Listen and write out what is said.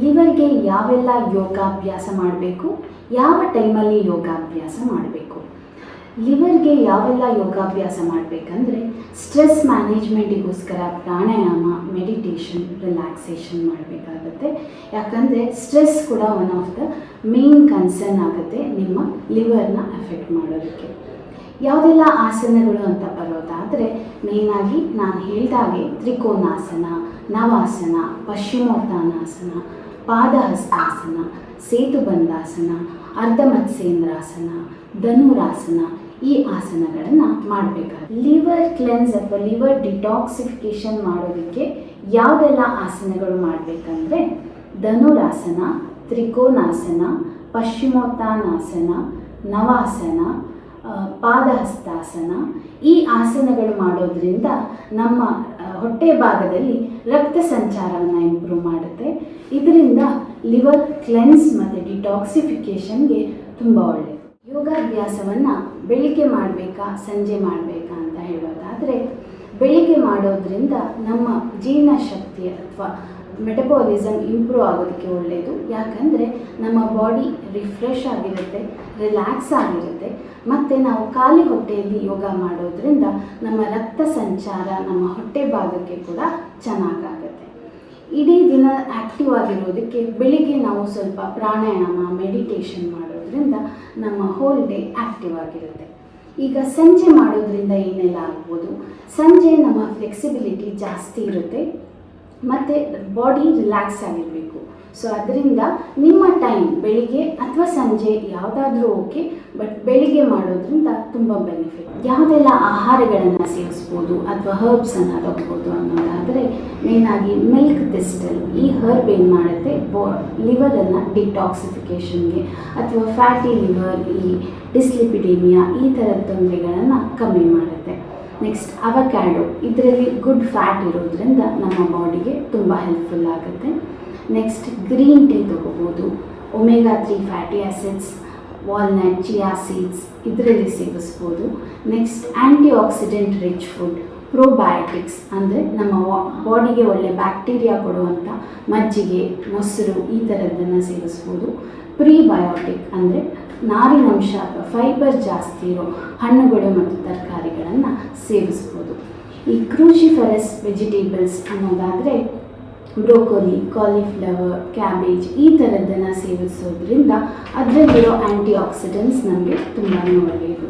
ಲಿವರ್ಗೆ ಯಾವೆಲ್ಲ ಯೋಗಾಭ್ಯಾಸ ಮಾಡಬೇಕು? ಯಾವ ಟೈಮಲ್ಲಿ ಯೋಗಾಭ್ಯಾಸ ಮಾಡಬೇಕು? ಲಿವರ್ಗೆ ಯಾವೆಲ್ಲ ಯೋಗಾಭ್ಯಾಸ ಮಾಡಬೇಕಂದ್ರೆ ಸ್ಟ್ರೆಸ್ ಮ್ಯಾನೇಜ್ಮೆಂಟಿಗೋಸ್ಕರ ಪ್ರಾಣಾಯಾಮ, ಮೆಡಿಟೇಷನ್, ರಿಲ್ಯಾಕ್ಸೇಷನ್ ಮಾಡಬೇಕಾಗತ್ತೆ. ಯಾಕಂದರೆ ಸ್ಟ್ರೆಸ್ ಕೂಡ one of the main concern ಆಗುತ್ತೆ ನಿಮ್ಮ ಲಿವರ್ನ ಎಫೆಕ್ಟ್ ಮಾಡೋದಕ್ಕೆ. ಯಾವುದೆಲ್ಲ ಆಸನಗಳು ಅಂತ ಬರೋದಾದರೆ ಮೇಯ್ನಾಗಿ ನಾನು ಹೇಳಿದಾಗೆ ತ್ರಿಕೋನಾಸನ ನವಾಸನ ಪಶ್ಚಿಮೋತ್ತಾನಾಸನ ಪಾದಹಸ್ತಾಸನ, ಸೇತುಬಂಧಾಸನ ಅರ್ಧ ಅರ್ಧಮತ್ಸೇಂದ್ರಾಸನ ಧನುರಾಸನ ಈ ಆಸನಗಳನ್ನು ಮಾಡಬೇಕಾಗುತ್ತೆ ಲಿವರ್ ಕ್ಲೆನ್ಸ್ ಅಥವಾ ಲಿವರ್ ಡಿಟಾಕ್ಸಿಫಿಕೇಶನ್ ಮಾಡೋದಕ್ಕೆ ಯಾವುದೆಲ್ಲ ಆಸನಗಳು ಮಾಡಬೇಕಂದ್ರೆ ಧನುರಾಸನ ತ್ರಿಕೋನಾಸನ ಪಶ್ಚಿಮೋತ್ತಾನಾಸನ ನವಾಸನ ಪಾದಹಸ್ತಾಸನ. ಈ ಆಸನಗಳು ಮಾಡೋದ್ರಿಂದ ನಮ್ಮ ಹೊಟ್ಟೆ ಭಾಗದಲ್ಲಿ ರಕ್ತ ಸಂಚಾರವನ್ನು ಇಂಪ್ರೂವ್ ಮಾಡುತ್ತೆ. ಇದರಿಂದ ಲಿವರ್ ಕ್ಲೆನ್ಸ್ ಮತ್ತು ಡಿಟಾಕ್ಸಿಫಿಕೇಷನ್ಗೆ ತುಂಬ ಒಳ್ಳೆಯದು ಯೋಗಾಭ್ಯಾಸವನ್ನು ಬೆಳಿಗ್ಗೆ ಮಾಡಬೇಕಾ, ಸಂಜೆ ಮಾಡಬೇಕಾ ಅಂತ ಹೇಳೋದಾದರೆ, ಬೆಳಿಗ್ಗೆ ಮಾಡೋದ್ರಿಂದ ನಮ್ಮ ಜೀರ್ಣಶಕ್ತಿ ಅಥವಾ ಮೆಟಬಾಲಿಸಮ್ ಇಂಪ್ರೂವ್ ಆಗೋದಕ್ಕೆ ಒಳ್ಳೆಯದು ಯಾಕಂದರೆ ನಮ್ಮ ಬಾಡಿ ರಿಫ್ರೆಶ್ ಆಗಿರುತ್ತೆ ರಿಲ್ಯಾಕ್ಸ್ ಆಗಿರುತ್ತೆ. ಮತ್ತು ನಾವು ಖಾಲಿ ಹೊಟ್ಟೆಯಲ್ಲಿ ಯೋಗ ಮಾಡೋದ್ರಿಂದ ನಮ್ಮ ರಕ್ತ ಸಂಚಾರ ನಮ್ಮ ಹೊಟ್ಟೆ ಭಾಗಕ್ಕೆ ಕೂಡ ಚೆನ್ನಾಗಾಗುತ್ತೆ. ಇಡೀ ದಿನ ಆ್ಯಕ್ಟಿವ್ ಆಗಿರೋದಕ್ಕೆ ಬೆಳಿಗ್ಗೆ ನಾವು ಸ್ವಲ್ಪ ಪ್ರಾಣಾಯಾಮ ಮೆಡಿಟೇಷನ್ ಮಾಡೋದ್ರಿಂದ ನಮ್ಮ ಹೋಲ್ ಡೇ ಆ್ಯಕ್ಟಿವ್ ಆಗಿರುತ್ತೆ. ಈಗ ಸಂಜೆ ಮಾಡೋದ್ರಿಂದ ಏನೆಲ್ಲ ಆಗ್ಬೋದು? ಸಂಜೆ ನಮ್ಮ ಫ್ಲೆಕ್ಸಿಬಿಲಿಟಿ ಜಾಸ್ತಿ ಇರುತ್ತೆ. ಮತ್ತು ಬಾಡಿ ರಿಲ್ಯಾಕ್ಸ್ ಆಗಿರಬೇಕು. ಸೊ ಅದರಿಂದ ನಿಮ್ಮ ಟೈಮ್ ಬೆಳಿಗ್ಗೆ ಅಥವಾ ಸಂಜೆ ಯಾವುದಾದ್ರೂ ಓಕೆ ಬಟ್ ಬೆಳಿಗ್ಗೆ ಮಾಡೋದ್ರಿಂದ ತುಂಬ ಬೆನಿಫಿಟ್ ಯಾವುದೆಲ್ಲ ಆಹಾರಗಳನ್ನು ಸೇವಿಸ್ಬೋದು ಅಥವಾ ಹರ್ಬ್ಸನ್ನು ತಗೋಬೋದು ಅನ್ನೋದಾದರೆ ಮೇಯ್ನಾಗಿ ಮಿಲ್ಕ್ ದಿಸ್ಟಲ್ ಈ ಹರ್ಬ್ ಏನು ಮಾಡುತ್ತೆ? ಬೋ ಲಿವರನ್ನು ಡಿಟಾಕ್ಸಿಫಿಕೇಷನ್ಗೆ ಅಥವಾ ಫ್ಯಾಟಿ ಲಿವರ್ ಈ ಡಿಸ್ಲಿಪಿಡೇಮಿಯಾ ಈ ಥರದ ತೊಂದರೆಗಳನ್ನು ಕಮ್ಮಿ ಮಾಡುತ್ತೆ. ನೆಕ್ಸ್ಟ್ ಅವಕ್ಯಾಡೋ ಇದರಲ್ಲಿ ಗುಡ್ ಫ್ಯಾಟ್ ಇರೋದ್ರಿಂದ ನಮ್ಮ ಬಾಡಿಗೆ ತುಂಬ ಹೆಲ್ಪ್ಫುಲ್ ಆಗುತ್ತೆ. ನೆಕ್ಸ್ಟ್ ಗ್ರೀನ್ ಟೀ ತೊಗೋಬೋದು. Omega three fatty acids walnut chia seeds ಇದರಲ್ಲಿ ಸೇವಿಸ್ಬೋದು. Next antioxidant rich food probiotics ಅಂದರೆ ನಮ್ಮ ಬಾಡಿಗೆ ಒಳ್ಳೆ ಬ್ಯಾಕ್ಟೀರಿಯಾ ಕೊಡುವಂಥ ಮಜ್ಜಿಗೆ, ಮೊಸರು ಈ ಥರದ್ದನ್ನು ಸೇವಿಸ್ಬೋದು. ಪ್ರೀಬಯೋಟಿಕ್ ಅಂದರೆ ನಾರಿನಂಶ ಅಥವಾ ಫೈಬರ್ ಜಾಸ್ತಿ ಇರೋ ಹಣ್ಣುಗಳು ಮತ್ತು ತರಕಾರಿಗಳನ್ನು ಸೇವಿಸ್ಬೋದು. ಈ ಕ್ರೂಜಿಫರಸ್ ವೆಜಿಟೇಬಲ್ಸ್ ಅನ್ನೋದಾದರೆ ಬ್ರೋಕೊಲಿ ಕಾಲಿಫ್ಲವರ್ ಕ್ಯಾಬೇಜ್ ಈ ಥರದ್ದನ್ನು ಸೇವಿಸೋದ್ರಿಂದ ಅದರಲ್ಲಿರೋ ಆ್ಯಂಟಿ ಆಕ್ಸಿಡೆಂಟ್ಸ್ ನಮಗೆ ತುಂಬಾ ಒಳ್ಳೆಯದು